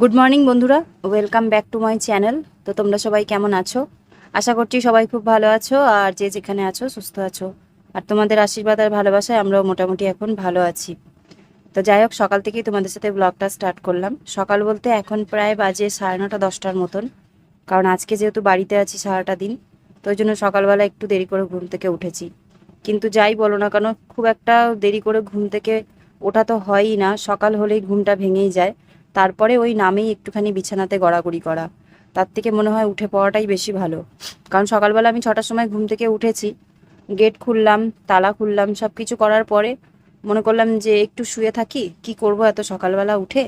Good morning বন্ধুরা। Welcome back to my channel তো তোমরা সবাই কেমন আছো? আশা করছি সবাই খুব ভালো আছো, আর যে যেখানে আছো, সুস্থ আছো। আর তোমাদের আশীর্বাদ আর ভালোবাসায় আমরাও মোটামুটি এখন ভালো আছি। তো যাই হোক, সকাল থেকেই তোমাদের সাথে ব্লগটা স্টার্ট করলাম। সকাল বলতে এখন প্রায় বাজে সাড়ে নটা, দশটার মতন। কারণ আজকে যেহেতু বাড়িতে আছি সারাটা দিন, তো ওই জন্য সকালবেলা একটু দেরি করে ঘুম থেকে উঠেছি। কিন্তু যাই বলো না কেন, খুব একটা দেরি করে ঘুম থেকে ওঠা তো হয়ই না। সকাল হলেই ঘুমটা ভেঙেই যায়। তারপরে ওই নামেই একটুখানি বিছানাতে গড়াগড়ি করা। তার থেকে মনে হয় উঠে পড়াটাই বেশি ভালো। কারণ সকালবেলা আমি ছটার সময় ঘুম থেকে উঠেছি। গেট খুললাম, তালা খুললাম সব কিছু করার পরে মনে করলাম যে একটু শুয়ে থাকি, কি করব এত সকালবেলা উঠে?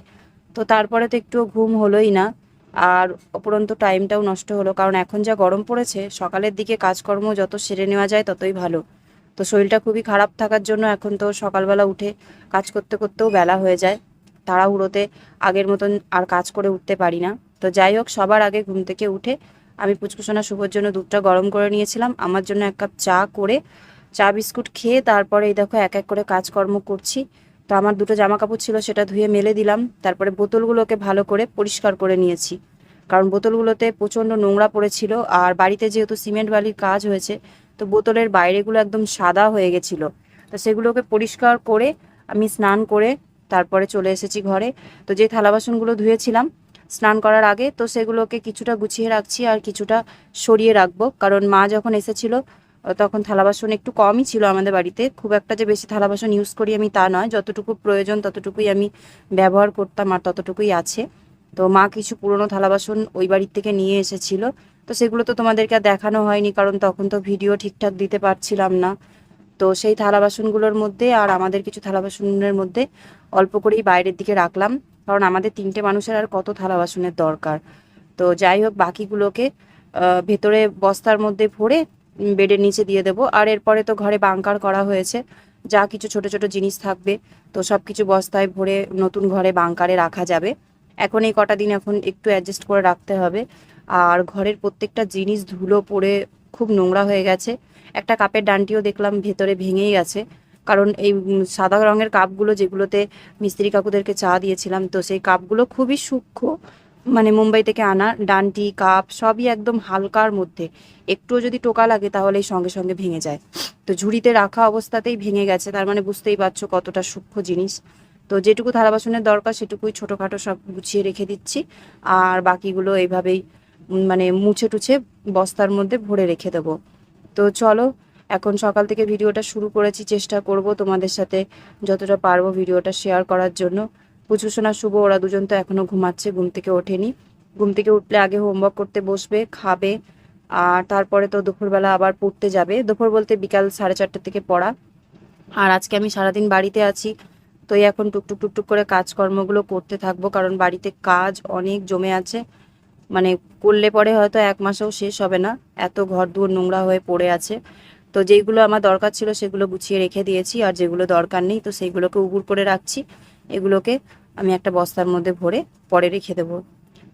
তো তারপরে তো একটু ঘুম হলোই না। আর উপরন্ত টাইমটাও নষ্ট হলো। কারণ এখন যা গরম পড়েছে, সকালের দিকে কাজকর্ম যত সেরে নেওয়া যায় ততই ভালো। তো শরীরটা খুবই খারাপ থাকার জন্য এখন তো সকালবেলা উঠে কাজ করতে করতেও বেলা হয়ে যায়। তাড়াহুড়োতে আগের মতন আর কাজ করে উঠতে পারি না। তো যাই হোক, সবার আগে ঘুম থেকে উঠে আমি পুচকুসোনা শুভর জন্য দুধটা গরম করে নিয়েছিলাম। আমার জন্য এক কাপ চা করে চা বিস্কুট খেয়ে তারপরে এই দেখো এক এক করে কাজকর্ম করছি। তো আমার দুটো জামা কাপড় ছিল, সেটা ধুয়ে মেলে দিলাম। তারপরে বোতলগুলোকে ভালো করে পরিষ্কার করে নিয়েছি। কারণ বোতলগুলোতে প্রচণ্ড নোংরা পড়েছিল আর বাড়িতে যেহেতু সিমেন্ট বালির কাজ হয়েছে, তো বোতলের বাইরেগুলো একদম সাদা হয়ে গেছিল। তো সেগুলোকে পরিষ্কার করে আমি স্নান করে তারপরে চলে এসেছি ঘরে। তো যে থালা বাসনগুলো ধুয়েছিলাম, স্নান করার আগে, তো সেগুলোকে কিছুটা গুছিয়ে রাখছি আর কিছুটা সরিয়ে রাখব। কারণ মা যখন এসেছিল তখন থালা বাসন একটু কমই ছিল আমাদের বাড়িতে। খুব একটা যে বেশি থালা বাসন ইউজ করি আমি তা নয়। যতটুকু প্রয়োজন ততটুকুই আমি ব্যবহার করতাম আর ততটুকুই আছে। তো মা কিছু পুরনো থালা বাসন ওই বাড়ির থেকে নিয়ে এসেছিল। তো সেগুলো তো তোমাদেরকে দেখানো হয়নি, কারণ তখন তো ভিডিও ঠিকঠাক দিতে পারছিলাম না। তো সেই থালা বাসনগুলোর মধ্যে আর আমাদের কিছু থালা বাসনের মধ্যে অল্প করেই বাইরের দিকে রাখলাম। কারণ আমাদের তিনটে মানুষের আর কত থালা বাসনের দরকার। তো যাই হোক, বাকিগুলোকে ভেতরে বস্তার মধ্যে ভরে বেডের নিচে দিয়ে দেবো। আর এরপরে তো ঘরে বাংকার করা হয়েছে। যা কিছু ছোট ছোট জিনিস থাকবে, তো সব কিছু বস্তায় ভরে নতুন ঘরে বাংকারে রাখা যাবে। এখন এই কটা দিন এখন একটু অ্যাডজাস্ট করে রাখতে হবে। আর ঘরের প্রত্যেকটা জিনিস ধুলো, পড়ে খুব নোংরা হয়ে গেছে। একটা কাপের ডান্টিও দেখলাম ভেতরে ভেঙেই গেছে। কারণ এই সাদা রঙের কাপগুলো যেগুলোতে মিস্ত্রি কাকুদেরকে চা দিয়েছিলাম, তো সেই কাপগুলো খুবই সূক্ষ্ম। মানে মুম্বাই থেকে আনা ডান্টি, কাপ সবই একদম হালকার মধ্যে। একটুও যদি টোকা লাগে তাহলেই সঙ্গে সঙ্গে ভেঙে যায়। তো ঝুড়িতে রাখা অবস্থাতেই ভেঙে গেছে। তার মানে বুঝতেই পারছ কতটা সূক্ষ্ম জিনিস। তো যেটুকু থালা বাসনের দরকার সেটুকুই ছোটোখাটো সব গুছিয়ে রেখে দিচ্ছি। আর বাকিগুলো এইভাবেই মানে মুছে টুছে বস্তার মধ্যে ভরে রেখে দেবো। তো চলো, এখন সকাল থেকে ভিডিওটা শুরু করেছি, চেষ্টা করব তোমাদের সাথে যতটা পারব ভিডিওটা শেয়ার করার জন্য। পুচুসোনা শুভ, ওরা দুজন তো এখনও ঘুমাচ্ছে, ঘুম থেকে ওঠেনি। ঘুম থেকে উঠলে আগে হোমওয়ার্ক করতে বসবে, খাবে, আর তারপরে তো দুপুরবেলা আবার পড়তে যাবে। দুপুর বলতে বিকাল সাড়ে চারটে থেকে পড়া। আর আজকে আমি সারাদিন বাড়িতে আছি, তো এখন টুকটুক টুকটুক করে কাজকর্মগুলো করতে থাকব, কারণ বাড়িতে কাজ অনেক জমে আছে। মানে করলে পরে হয়তো এক মাসেও শেষ হবে না। এত ঘর দুয়ার নোংরা হয়ে পড়ে আছে। তো যেইগুলো আমার দরকার ছিল সেগুলো গুছিয়ে রেখে দিয়েছি আর যেগুলো দরকার নেই তো সেইগুলোকে উবুর করে রাখছি। এগুলোকে আমি একটা বস্তার মধ্যে ভরে পরে রেখে দেবো।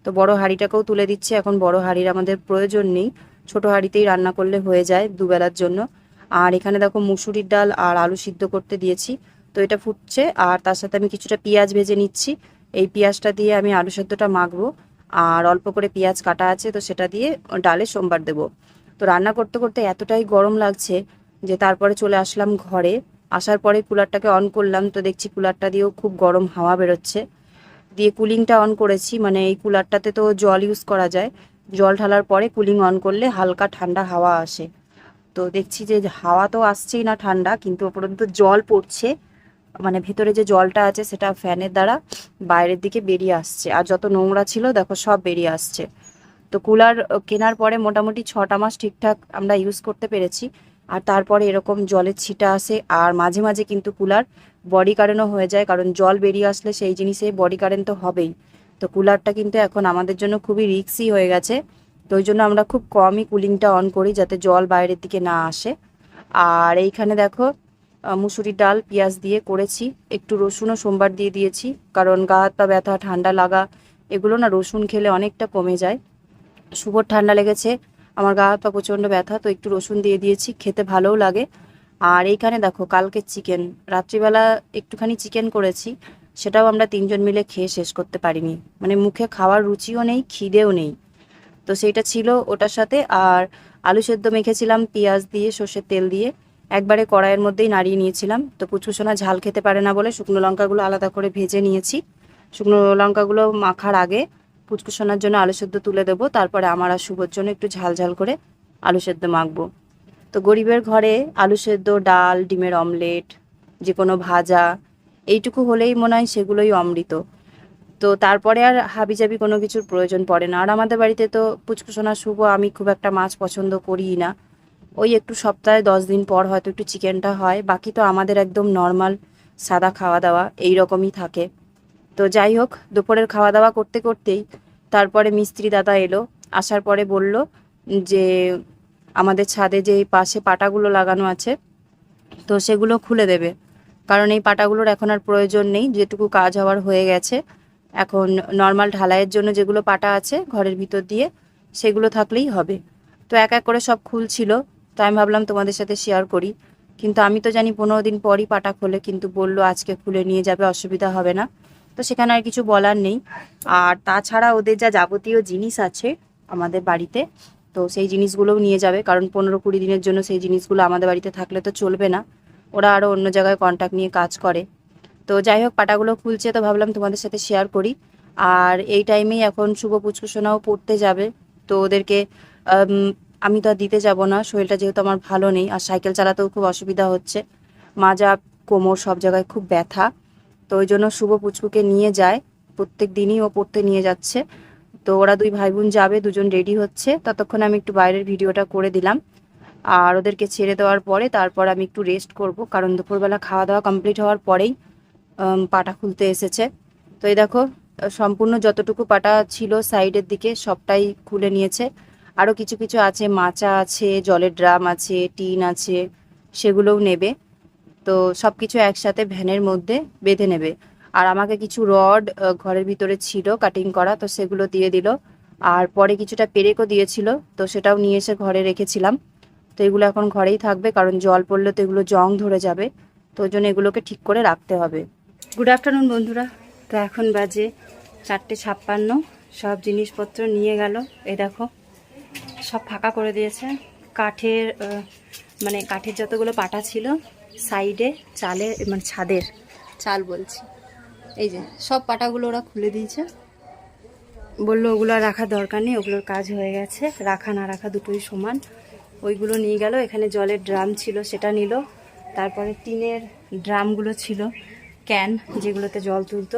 তো বড় হাঁড়িটাকেও তুলে দিচ্ছি। এখন বড় হাঁড়ির আমাদের প্রয়োজন নেই। ছোট হাঁড়িতেই রান্না করলে হয়ে যায় দুবেলার জন্য। আর এখানে দেখো মুসুরির ডাল আর আলু সিদ্ধ করতে দিয়েছি। তো এটা ফুটছে আর তার সাথে আমি কিছুটা পেঁয়াজ ভেজে নিচ্ছি। এই পেঁয়াজটা দিয়ে আমি আলু সেদ্ধটা মাখবো। আর অল্প করে পেঁয়াজ কাটা আছে, তো সেটা দিয়ে ডালে সোমবার দেবো। তো রান্না করতে করতে এতটাই গরম লাগছে যে তারপরে চলে আসলাম ঘরে। আসার পরে কুলারটাকে অন করলাম, তো দেখছি কুলারটা দিয়েও খুব গরম হাওয়া বেরোচ্ছে। দিয়ে কুলিংটা অন করেছি মানে এই কুলারটাতে তো জল ইউজ করা যায়। জল ঢালার পরে কুলিং অন করলে হালকা ঠান্ডা হাওয়া আসে। তো দেখছি যে হাওয়া তো আসছেই না ঠান্ডা, কিন্তু উপরন্ত জল পড়ছে। মানে ভেতরে যে জলটা আছে সেটা ফ্যানের দ্বারা বাইরের দিকে বেরিয়ে আসছে। আর যত নোংরা ছিল, দেখো সব বেরিয়ে আসছে। তো কুলার কেনার পরে মোটামুটি ছটা মাস ঠিকঠাক আমরা ইউজ করতে পেরেছি। আর তারপরে এরকম জলের ছিটা আসে। আর মাঝে মাঝে কিন্তু কুলার বডি কারেন্টও হয়ে যায়। কারণ জল বেরিয়ে আসলে সেই জিনিসে বডি কারেন্ট তো হবেই। তো কুলারটা কিন্তু এখন আমাদের জন্য খুবই রিক্সি হয়ে গেছে। তো ওই জন্য আমরা খুব কমই কুলিংটা অন করি যাতে জল বাইরের দিকে না আসে। আর এইখানে দেখো মুসুরির ডাল, পেঁয়াজ দিয়ে করেছি। একটু রসুনও সোমবার দিয়ে দিয়েছি, কারণ গা হাত পা ব্যথা, ঠান্ডা লাগা, এগুলো না রসুন খেলে অনেকটা কমে যায়। শুভর ঠান্ডা লেগেছে, আমার গা হাত পা প্রচণ্ড ব্যথা, তো একটু রসুন দিয়ে দিয়েছি, খেতে ভালোও লাগে। আর এইখানে দেখো, কালকে চিকেন, রাত্রিবেলা একটুখানি চিকেন করেছি, সেটাও আমরা তিনজন মিলে খেয়ে শেষ করতে পারিনি। মানে মুখে খাওয়ার রুচিও নেই, খিদেও নেই। তো সেইটা ছিল ওটার সাথে, আর আলু সেদ্ধ মেখেছিলাম, পেঁয়াজ দিয়ে, সর্ষের তেল দিয়ে। একবারে কড়াইয়ের মধ্যেই নাড়িয়ে নিয়েছিলাম। তো পুচকুসোনা ঝাল খেতে পারে না বলে শুকনো লঙ্কাগুলো আলাদা করে ভেজে নিয়েছি। শুকনো লঙ্কাগুলো মাখার আগে পুচকুসোনার জন্য আলু সেদ্ধ তুলে দেবো। তারপরে আমার আর শুভর জন্য একটু ঝাল ঝাল করে আলু সেদ্ধ মাখবো। তো গরিবের ঘরে আলু সেদ্ধ, ডাল, ডিমের অমলেট যে কোনো ভাজা, এইটুকু হলেই মনে হয় সেগুলোই অমৃত। তো তারপরে আর হাবিজাবি কোনো কিছুর প্রয়োজন পড়ে না। আর আমাদের বাড়িতে তো পুচকুসোনা শুভ, আমি খুব একটা মাছ পছন্দ করি না। ওই একটু সপ্তাহে দশ দিন পর হয়তো একটু চিকেনটা হয়। বাকি তো আমাদের একদম নর্মাল সাদা খাওয়া দাওয়া এই রকমই থাকে। তো যাই হোক, দুপুরের খাওয়া দাওয়া করতে করতেই তারপরে মিস্ত্রি দাদা এলো, আসার পরে বলল যে আমাদের ছাদে যে পাশে পাটাগুলো লাগানো আছে, তো সেগুলো খুলে দেবে। কারণ এই পাটাগুলোর এখন আর প্রয়োজন নেই, যেটুকু কাজ হওয়ার হয়ে গেছে। এখন নর্মাল ঢালাইয়ের জন্য যেগুলো পাটা আছে ঘরের ভিতর দিয়ে, সেগুলো থাকলেই হবে। তো এক এক করে সব খুলছিল। তো আমি ভাবলাম তোমাদের সাথে শেয়ার করি। কিন্তু আমি তো জানি পনেরো দিন পরই পাটা খোলে, কিন্তু বলল আজকে খুলে নিয়ে যাবে, অসুবিধা হবে না। তো সেখানে আর কিছু বলার নেই। আর তাছাড়া ওদের যা যাবতীয় জিনিস আছে আমাদের বাড়িতে, তো সেই জিনিসগুলোও নিয়ে যাবে। কারণ পনেরো কুড়ি দিনের জন্য সেই জিনিসগুলো আমাদের বাড়িতে থাকলে তো চলবে না। ওরা আরও অন্য জায়গায় কন্ট্যাক্ট নিয়ে কাজ করে। তো যাই হোক, পাটাগুলো খুলছে তো ভাবলাম তোমাদের সাথে শেয়ার করি। আর এই টাইমেই এখন শুভ পুচকুসোনাও পড়তে যাবে। তো ওদেরকে আম, তো আর দিতে যাব না শরীরটা যেহেতু আমার ভালো নেই আর সাইকেল চালাতেও খুব অসুবিধা হচ্ছে। মাজা কোমর সব জায়গায় খুব ব্যথা তো ওই জন্য শুভ পুচকুকে নিয়ে যায়। প্রত্যেক দিনই ও পড়তে নিয়ে যাচ্ছে। তো ওরা দুই ভাই বোন যাবে দুজন রেডি হচ্ছে। ততক্ষণ আমি একটু বাইরের ভিডিওটা করে দিলাম। আর ওদেরকে ছেড়ে দেওয়ার পরে তারপর আমি একটু রেস্ট করব কারণ দুপুরবেলা খাওয়া দাওয়া কমপ্লিট হওয়ার পরেই পাটা খুলতে এসেছে। তো এই দেখো সম্পূর্ণ যতটুকু পাটা ছিল সাইডের দিকে সবটাই খুলে নিয়েছে। আরও কিছু কিছু আছে, মাচা আছে, জলের ড্রাম আছে, টিন আছে, সেগুলোও নেবে। তো সব কিছু একসাথে ভ্যানের মধ্যে বেঁধে নেবে। আর আমাকে কিছু রড ঘরের ভিতরে ছিল কাটিং করা, তো সেগুলো দিয়ে দিল। আর পরে কিছুটা পেরেকও দিয়েছিল, তো সেটাও নিয়ে এসে ঘরে রেখেছিলাম। তো এগুলো এখন ঘরেই থাকবে, কারণ জল পড়লে তো এগুলো জং ধরে যাবে। তো ওই জন্য এগুলোকে ঠিক করে রাখতে হবে। গুড আফটারনুন বন্ধুরা। তো এখন বাজে চারটে ছাপ্পান্ন। সব জিনিসপত্র নিয়ে গেল। এ দেখো সব ফাঁকা করে দিয়েছে। কাঠের মানে কাঠের যতগুলো পাটা ছিল, সাইডে চালে মানে ছাদের চাল বলছি। এই যে, সব পাটাগুলো ওরা খুলে দিয়েছে। বলল, ওগুলো রাখার দরকার নেই, ওগুলোর কাজ হয়ে গেছে। রাখা না রাখা দুটোই সমান। ওইগুলো নিয়ে গেল, এখানে জলের ড্রাম ছিল, সেটা নিল। তারপরে টিনের ড্রামগুলো ছিল, ক্যান যেগুলোতে জল তুলতো।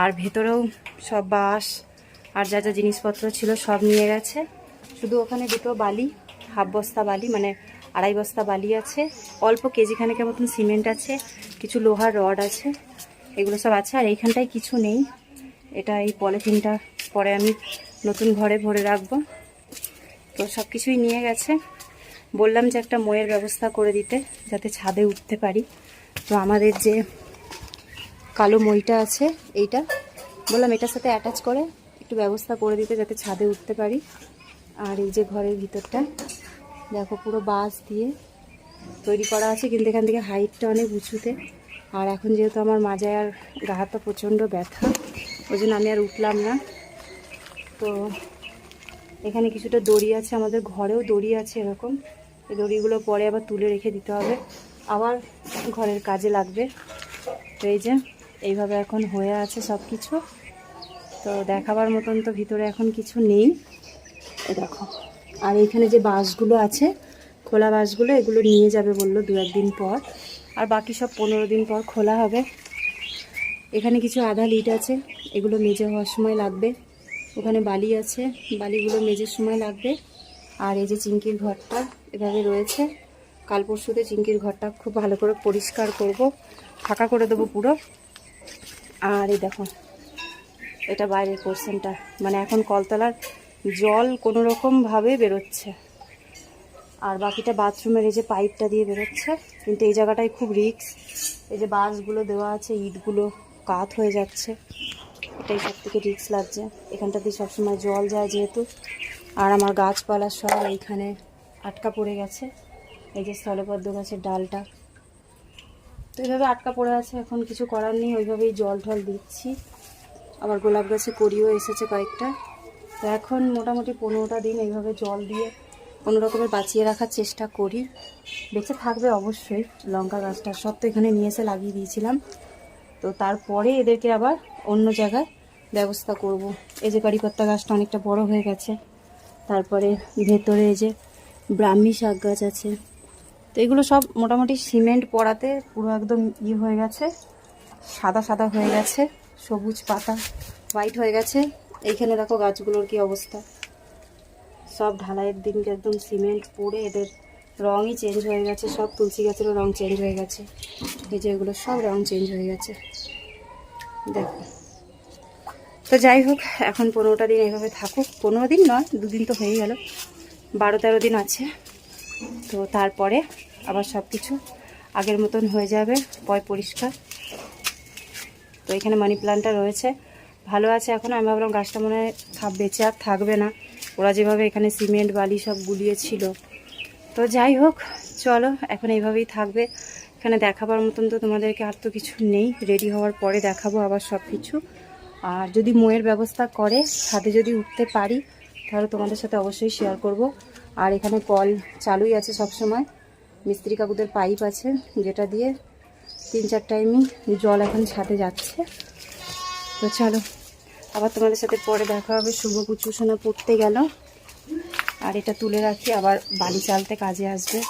আর ভেতরেও সব বাঁশ আর যা যা জিনিসপত্র ছিল সব নিয়ে গেছে। শুধু ওখানে দুটো বালি, হাফ বস্তা বালি মানে আড়াই বস্তা বালি আছে। অল্প কেজিখানেকের মতন সিমেন্ট আছে, কিছু লোহার রড আছে, এগুলো সব আছে। আর এইখানটায় কিছু নেই। এটা এই পলিথিনটা পরে আমি নতুন ঘরে ভরে রাখব। তো সব কিছুই নিয়ে গেছে। বললাম যে একটা ময়ের ব্যবস্থা করে দিতে, যাতে ছাদে উঠতে পারি। তো আমাদের যে কালো মইটা আছে, এইটা। বললাম এটার সাথে অ্যাটাচ করে একটু ব্যবস্থা করে দিতে, যাতে ছাদে উঠতে পারি। আর এই যে ঘরের ভিতরটা, দেখো পুরো বাঁশ দিয়ে তৈরি করা আছে, কিন্তু এখান থেকে হাইটটা অনেক উঁচুতে। আর এখন যেহেতু আমার মাজায় আর গা হাতটা প্রচণ্ড ব্যথা, ওই জন্য আমি আর উঠলাম না। তো এখানে কিছুটা দড়ি আছে, আমাদের ঘরেও দড়ি আছে এরকম। এই দড়িগুলো পরে আবার তুলে রেখে দিতে হবে। আবার ঘরের কাজে লাগবে। তো এই যে, এইভাবে এখন হয়ে আছে সব কিছু তো দেখাবার মতন তো ভিতরে এখন কিছু নেই। দেখো। আর এইখানে যে বাঁশগুলো আছে, খোলা বাঁশগুলো এগুলো নিয়ে যাবে বলল দু একদিন পর। আর বাকি সব পনেরো দিন পর খোলা হবে। এখানে কিছু আধা লিট আছে, এগুলো মেজে হওয়ার সময় লাগবে। ওখানে বালি আছে, বালিগুলো মেজের সময় লাগবে। আর এই যে চিংকির ঘরটা এভাবে রয়েছে। কাল পরশুতে চিংকির ঘরটা খুব ভালো করে পরিষ্কার করব, ফাঁকা করে দেবো পুরো। আর এই দেখো, এটা বাইরের পোর্শনটা মানে এখন কলতলার জল কোনো রকমভাবে বেরোচ্ছে। আর বাকিটা বাথরুমের এই যে পাইপটা দিয়ে বেরোচ্ছে, কিন্তু এই জায়গাটায় খুব রিক্স এই যে বাঁশগুলো দেওয়া আছে, ইটগুলো কাত হয়ে যাচ্ছে। এটাই সব থেকে রিক্স লাগছে। এখানটা দিয়ে সবসময় জল যায় যেহেতু। আর আমার গাছপালা সব এইখানে আটকা পড়ে গেছে। এই যে স্থলপদ্ম গাছের ডালটা। তো এইভাবে আটকা পড়ে আছে, এখন কিছু করার নেই। ওইভাবেই জল ঠল দিচ্ছি। আবার গোলাপ গাছে করিও এসেছে কয়েকটা। তো এখন মোটামুটি পনেরোটা দিন এইভাবে জল দিয়ে কোনো রকমের বাঁচিয়ে রাখার চেষ্টা করি। বেঁচে থাকবে অবশ্যই, লঙ্কা গাছটা সব তো এখানে নিয়ে এসে লাগিয়ে দিয়েছিলাম। তো তারপরে এদেরকে আবার অন্য জায়গায় ব্যবস্থা করব। এই যে কারিপাত্তা গাছটা অনেকটা বড় হয়ে গেছে। তারপরে ভেতরে এই যে ব্রাহ্মী শাক গাছ আছে। তো এগুলো সব মোটামুটি সিমেন্ট পড়াতে পুরো একদম ইয়ে হয়ে গেছে, সাদা সাদা হয়ে গেছে, সবুজ পাতা, হোয়াইট হয়ে গেছে। এইখানে দেখো গাছগুলোর কি অবস্থা। সব ঢালাইয়ের দিনকে একদম সিমেন্ট পড়ে এদের রঙই চেঞ্জ হয়ে গেছে, সব তুলসী গাছেরও রঙ চেঞ্জ হয়ে গেছে। এই যে এগুলো সব রঙ চেঞ্জ হয়ে গেছে। দেখো। তো যাই হোক, এখন পনেরোটা দিন এইভাবে থাকুক। পনেরো দিন নয়, দুদিন তো হয়ে গেল। বারো তেরো দিন আছে। তো তারপরে আবার সব কিছু আগের মতন হয়ে যাবে, পয় পরিষ্কার। তো এখানে মানি প্লান্টটা রয়েছে। ভালো আছে এখন। আমি ভাবলাম গাছটা মনে হয় বেঁচে আর থাকবে না। ওরা যেভাবে এখানে সিমেন্ট, বালি সব গুলিয়েছিল। তো যাই হোক, চলো, এখন এইভাবেই থাকবে। এখানে দেখাবার মতন তো তোমাদেরকে আর তো কিছু নেই। রেডি হওয়ার পরে দেখাবো আবার সব কিছু। আর যদি মোয়ের ব্যবস্থা করে, ছাদে যদি উঠতে পারি, তাহলে তোমাদের সাথে অবশ্যই শেয়ার করব। আর এখানে কল চালুই আছে সব সময় মিস্ত্রি কাকুদের পাইপ আছে, যেটা দিয়ে তিন চার টাইমই জল এখন ছাদে যাচ্ছে। তো চলো আবার তোমাদের সাথে পরে দেখা হবে। শুভ কুচুসোনা পড়তে গেল। আর এটা তুলে রাখি, আবার বালি চালতে কাজে আসবে।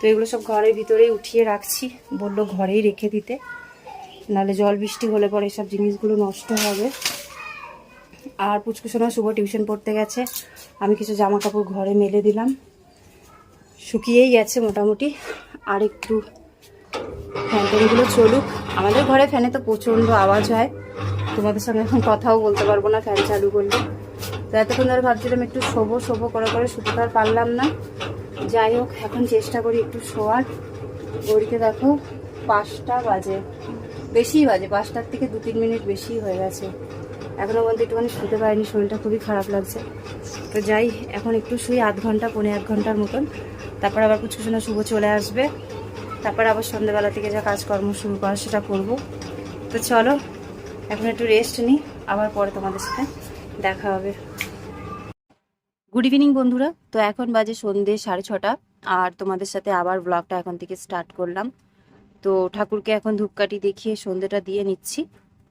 তো এগুলো সব ঘরের ভিতরেই উঠিয়ে রাখছি। বলল ঘরেই রেখে দিতে। নাহলে জল বৃষ্টি হলে পরে সব জিনিসগুলো নষ্ট হবে। আর পুচকুসোনা শুভ টিউশন পড়তে গেছে। আমি কিছু জামা কাপড় ঘরে মেলে দিলাম। শুকিয়েই গেছে মোটামুটি। আর একটু ফ্যান ট্যানগুলো চলুক। আমাদের ঘরে ফ্যানে তো প্রচণ্ড আওয়াজ হয়। তোমাদের সঙ্গে এখন কথাও বলতে পারব না, ফ্যান চালু করলে। তো এতক্ষণ ধরে ভাবছিলাম একটু শোবো শোবো করে করে, শুতে আর পারলাম না। যাই হোক, এখন চেষ্টা করি একটু শোয়ার। ঘড়িতে দেখো পাঁচটা বাজে, বেশিই বাজে, পাঁচটার থেকে দু তিন মিনিট বেশি হয়ে গেছে। এখনও পর্যন্ত একটুখানি শুতে পারিনি, শরীরটা খুবই খারাপ লাগছে। তো যাই, এখন একটু শুই, আধ ঘণ্টা পনেরো এক ঘণ্টার মতন। তারপর আবার কুচকুচনা শুভ চলে আসবে। তারপর আবার সন্ধ্যেবেলা থেকে যা কাজকর্ম শুরু করা, সেটা করব। তো চলো এখন একটু রেস্ট নিই আবার পরে তোমাদের সাথে দেখা হবে। গুড ইভিনিং বন্ধুরা। তো এখন বাজে সন্ধে সাড়ে ছটা আর তোমাদের সাথে আবার ব্লগটা এখন থেকে স্টার্ট করলাম। তো ঠাকুরকে এখন ধূপকাঠি দেখিয়ে সন্ধেটা দিয়ে নিচ্ছি।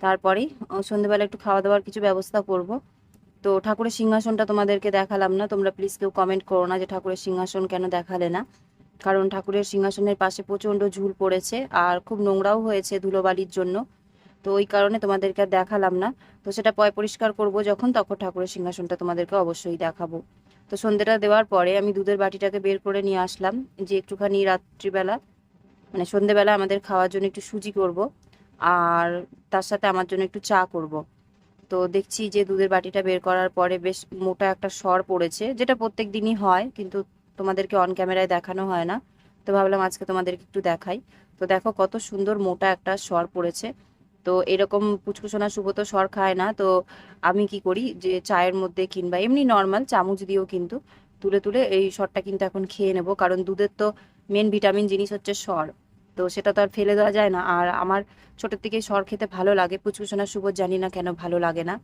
তারপরেই আহ, সন্ধেবেলা একটু খাওয়া দাওয়ার কিছু ব্যবস্থা করব। তো ঠাকুরের সিংহাসনটা তোমাদেরকে দেখালাম না তোমরা প্লিজ কেউ কমেন্ট করো না যে ঠাকুরের সিংহাসন কেন দেখালে না। কারণ ঠাকুরের সিংহাসনের পাশে প্রচণ্ড ঝুল পড়েছে আর খুব নোংরাও হয়েছে ধুলোবালির জন্য। তো ওই কারণে তোমাদেরকে দেখালাম না। তো সেটা পয় পরিষ্কার করব যখন, তখন ঠাকুরের সিংহাসনটা তোমাদেরকে অবশ্যই দেখাবো। তো সন্ধ্যেটা দেওয়ার পরে আমি দুধের বাটিটাকে বের করে নিয়ে আসলাম, যে একটুখানি রাত্রিবেলা মানে সন্ধেবেলা আমাদের খাওয়ার জন্য একটু সুজি করব, আর তার সাথে আমার জন্য একটু চা করব। তো দেখছি যে দুধের বাটিটা বের করার পরে বেশ মোটা একটা সর পড়েছে, যেটা প্রত্যেক দিনই হয়, কিন্তু তোমাদেরকে অন ক্যামেরায় দেখানো হয় না। তো ভাবলাম আজকে তোমাদেরকে একটু দেখাই। তো দেখো কত সুন্দর মোটা একটা সর পড়েছে। তো এরকম পুচকুসোনা শুভ তো সর খায় না, তো আমি কি করি যে চায়ের মধ্যে কিংবা এমনি নর্মাল চামচ দিয়েও কিন্তু তুলে তুলে এই সরটা কিন্তু এখন খেয়ে নেব, কারণ দুধের তো মেন ভিটামিন জিনিস হচ্ছে সর তো সেটা তো আর ফেলে দেওয়া যায় না। আর আমার ছোটোর থেকে সর খেতে ভালো লাগে পুচকুসোনা শুভ জানি না কেন ভালো লাগে না।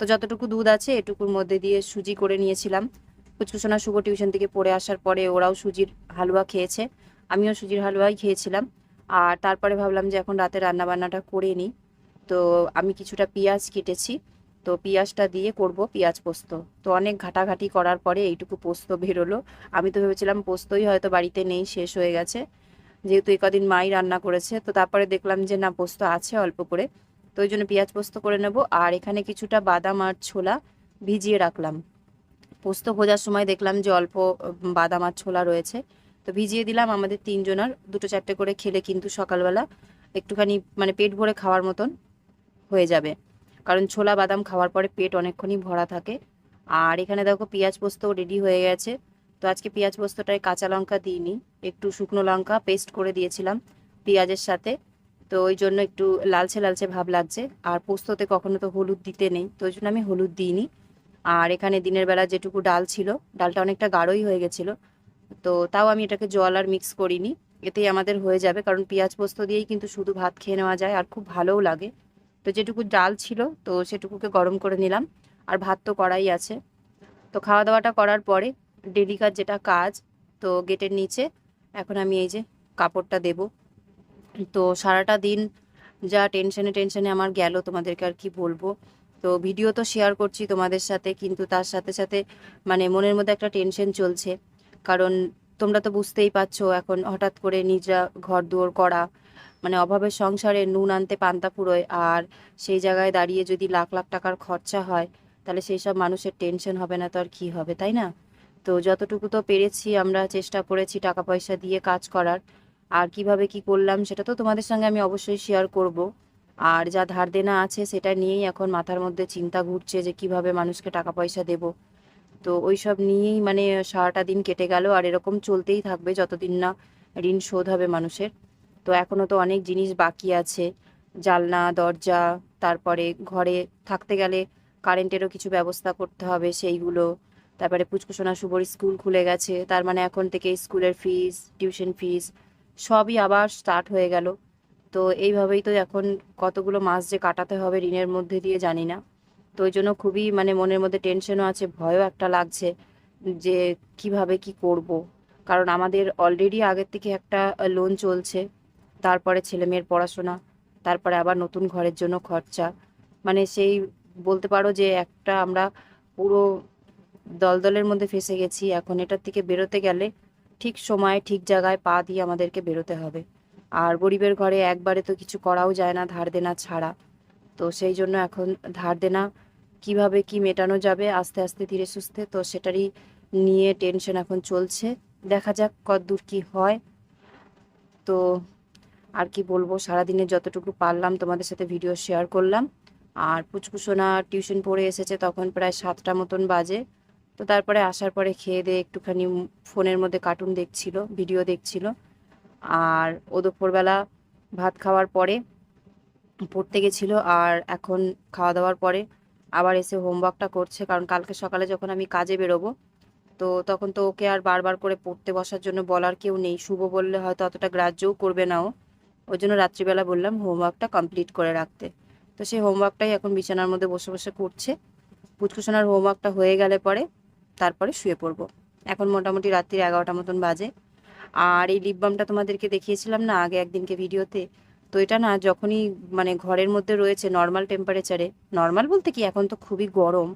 তো যতটুকু দুধ আছে এটুকুর মধ্যে দিয়ে সুজি করে নিয়েছিলাম। পুচকুসোনা শুভ টিউশন থেকে পড়ে আসার পরে ওরাও সুজির হালুয়া খেয়েছে, আমিও সুজির হালুয়াই খেয়েছিলাম। আর তারপরে ভাবলাম যে এখন রাতে রান্না বান্নাটা করে নিই। তো আমি কিছুটা পেঁয়াজ কেটেছি। তো পেঁয়াজটা দিয়ে করব পেঁয়াজ পোস্ত। তো অনেক ঘাটাঘাটি করার পরে এইটুকু পোস্ত বেরোলো। আমি তো ভেবেছিলাম পোস্তই হয়তো বাড়িতে নেই, শেষ হয়ে গেছে। যেহেতু এই কদিন মাই রান্না করেছে, তো তারপরে দেখলাম যে না, পোস্ত আছে অল্প করে। তো ওই জন্য পেঁয়াজ পোস্ত করে নেব। আর এখানে কিছুটা বাদাম আর ছোলা ভিজিয়ে রাখলাম। পোস্ত ভোজার সময় দেখলাম যে অল্প বাদাম আর ছোলা রয়েছে। তো ভিজিয়ে দিলাম আমাদের তিনজনার দুটো চারটে করে খেলে কিন্তু সকালবেলা একটুখানি মানে পেট ভরে খাওয়ার মতন হয়ে যাবে। কারণ ছোলা বাদাম খাওয়ার পরে পেট অনেকক্ষণই ভরা থাকে। আর এখানে দেখো পেঁয়াজ পোস্ত রেডি হয়ে গেছে। তো আজকে পেঁয়াজ পোস্তটায় কাঁচা লঙ্কা দিইনি, একটু শুকনো লঙ্কা পেস্ট করে দিয়েছিলাম পেঁয়াজের সাথে। তো ওই জন্য একটু লালচে লালচে ভাব লাগছে। আর পোস্ততে কখনো তো হলুদ দিতে নেই, তো ওই জন্য আমি হলুদ দিইনি। আর এখানে দিনের বেলা যেটুকু ডাল ছিল, ডালটা অনেকটা গাঢ়ই হয়ে গেছিল। তো তাও আমি এটাকে জল আর মিক্স করিনি। এতেই আমাদের হয়ে যাবে, কারণ পেঁয়াজ পোস্ত দিয়েই কিন্তু শুধু ভাত খেয়ে নেওয়া যায়, আর খুব ভালোও লাগে। তো যেটুকু ডাল ছিল, তো সেটুকুকে গরম করে নিলাম, আর ভাত তো করাই আছে। তো খাওয়া দাওয়াটা করার পরে ডেলিকার যেটা কাজ, তো গেটের নিচে, এখন আমি এই যে কাপড়টা দেব। তো সারাটা দিন যা টেনশনে টেনশনে আমার গেল, তোমাদেরকে আর কি বলব। তো ভিডিও তো শেয়ার করছি তোমাদের সাথে, কিন্তু তার সাথে সাথে মানে মনের মধ্যে একটা টেনশন চলছে। কারণ তোমরা তো বুঝতেই পারছ, এখন হঠাৎ করে নিজরা ঘর দুয়ার করা মানে অভাবের সংসারে নুন আনতে পান্তা ফুরোয় আর সেই জায়গায় দাঁড়িয়ে যদি লাখ লাখ টাকার খরচা হয়, তাহলে সেই সব মানুষের টেনশন হবে না তো আর কী হবে, তাই না? তো যতটুকু তো পেরেছি, আমরা চেষ্টা করেছি টাকা পয়সা দিয়ে কাজ করার, আর কীভাবে কি করলাম সেটা তো তোমাদের সঙ্গে আমি অবশ্যই শেয়ার করব। আর যা ধার দেনা আছে সেটা নিয়েই এখন মাথার মধ্যে চিন্তা ঘুরছে যে কীভাবে মানুষকে টাকা পয়সা দেব। তো ওই সব নিয়েই মানে সারাটা দিন কেটে গেল আর এরকম চলতেই থাকবে যতদিন না ঋণ শোধ হবে মানুষের। তো এখনও তো অনেক জিনিস বাকি আছে জালনা দরজা, তারপরে ঘরে থাকতে গেলে কারেন্টেরও কিছু ব্যবস্থা করতে হবে সেইগুলো। তারপরে পুচকুসোনা শুভর স্কুল খুলে গেছে, তার মানে এখন থেকে স্কুলের ফিস, টিউশন ফিস সবই আবার স্টার্ট হয়ে গেল। তো এইভাবেই তো এখন কতগুলো মাস যে কাটাতে হবে ঋণের মধ্যে দিয়ে জানি না। তো ওই জন্য খুবই মানে মনের মধ্যে টেনশনও আছে, ভয়ও একটা লাগছে যে কীভাবে কি করব। কারণ আমাদের অলরেডি আগের থেকে একটা লোন চলছে, তারপরে ছেলে মেয়ের পড়াশোনা, তারপরে আবার নতুন ঘরের জন্য খরচা। মানে সেই বলতে পারো যে একটা আমরা পুরো দলদলের মধ্যে ফেসে গেছি, এখন এটার থেকে বেরোতে গেলে ঠিক সময়ে, ঠিক জায়গায় পা দিয়ে আমাদেরকে বেরোতে হবে। আর গরিবের ঘরে একবারে তো কিছু করাও যায় না, ধার দেনা ছাড়া। তো সেই জন্য এখন ধার দেনা কীভাবে কি মেটানো যাবে আস্তে আস্তে ধীরে সুস্থে, তো সেটারই নিয়ে টেনশন এখন চলছে। দেখা যাক কতদূর কি হয়। তো আর কি বলব, সারাদিনে যতটুকু পারলাম তোমাদের সাথে ভিডিও শেয়ার করলাম। আর পুচকুসোনা টিউশন পড়ে এসেছে তখন প্রায় সাতটা মতন বাজে। তো তারপরে আসার পরে খেয়ে দিয়ে একটুখানি ফোনের মধ্যে কার্টুন দেখছিল, ভিডিও দেখছিল। আর ও দুপুরবেলা ভাত খাওয়ার পরে পড়তে গেছিল আর এখন খাওয়া দাওয়ার পরে আবার এসে হোমওয়ার্কটা করছে, কারণ কালকে সকালে যখন আমি কাজে বেরোবো, তো তখন তো ওকে আর বারবার করে পড়তে বসার জন্য বলার কেউ নেই। শুভ বললে হয়তো অতটা গ্রাহ্যও করবে না ও। ওই জন্য রাত্রিবেলা বললাম হোমওয়ার্কটা কমপ্লিট করে রাখতে। তো সেই হোমওয়ার্কটাই এখন বিছানার মধ্যে বসে বসে করছে। পুচকুসোনার হোমওয়ার্কটা হয়ে গেলে পরে তারপরে শুয়ে পড়ব। এখন মোটামুটি রাত্রির এগারোটা মতন বাজে। আর এই লিপ বামটা তোমাদেরকে দেখিয়েছিলাম না আগে একদিনকে ভিডিওতে? তো এটা না যখনই মানে ঘরের মধ্যে রয়েছে নর্মাল টেম্পারেচারে নর্মাল বলতে কি এখন তো খুবই গরম,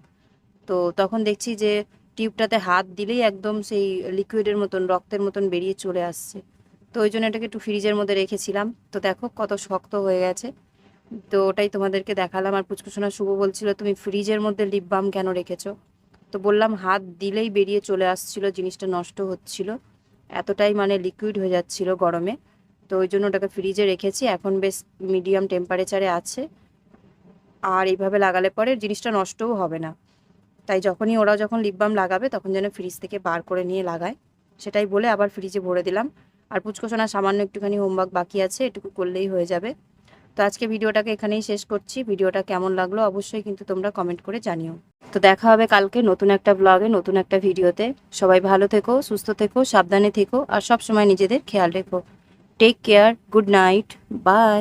তো তখন দেখছি যে টিউবটাতে হাত দিলেই একদম সেই লিকুইডের মতন, রক্তের মতন বেরিয়ে চলে আসছে। তো ওই জন্য এটাকে একটু ফ্রিজের মধ্যে রেখেছিলাম। তো দেখো কত শক্ত হয়ে গেছে। তো ওটাই তোমাদেরকে দেখালাম। আর পুচকুসোনা শুভ বলছিল, তুমি ফ্রিজের মধ্যে লিপ বাম কেন রেখেছো? তো বললাম, হাত দিলেই বেরিয়ে চলে আসছিল, জিনিসটা নষ্ট হচ্ছিল। এতটাই মানে লিকুইড হয়ে যাচ্ছিল গরমে। তো ওই জন্য ওটাকে ফ্রিজে রেখেছি। এখন বেশ মিডিয়াম টেম্পারেচারে আছে। আর এইভাবে লাগালে পরে জিনিসটা নষ্টও হবে না। তাই যখনই ওরা যখন লিপ বাম লাগাবে, তখন যেন ফ্রিজ থেকে বার করে নিয়ে লাগায়। সেটাই বলে আবার ফ্রিজে ভরে দিলাম। আর পুচকোচনা সামান্য একটুখানি হোমওয়ার্ক বাকি আছে, এটুকু করলেই হয়ে যাবে। তো আজকে ভিডিওটাকে এখানেই শেষ করছি। ভিডিওটা কেমন লাগল অবশ্যই কিন্তু তোমরা কমেন্ট করে জানিও। তো দেখা হবে কালকে নতুন একটা ব্লগে নতুন একটা ভিডিওতে সবাই ভালো থেকো, সুস্থ থেকো, সাবধানে থেকো, আর সব সময় নিজেদের খেয়াল রেখো। Take care good night bye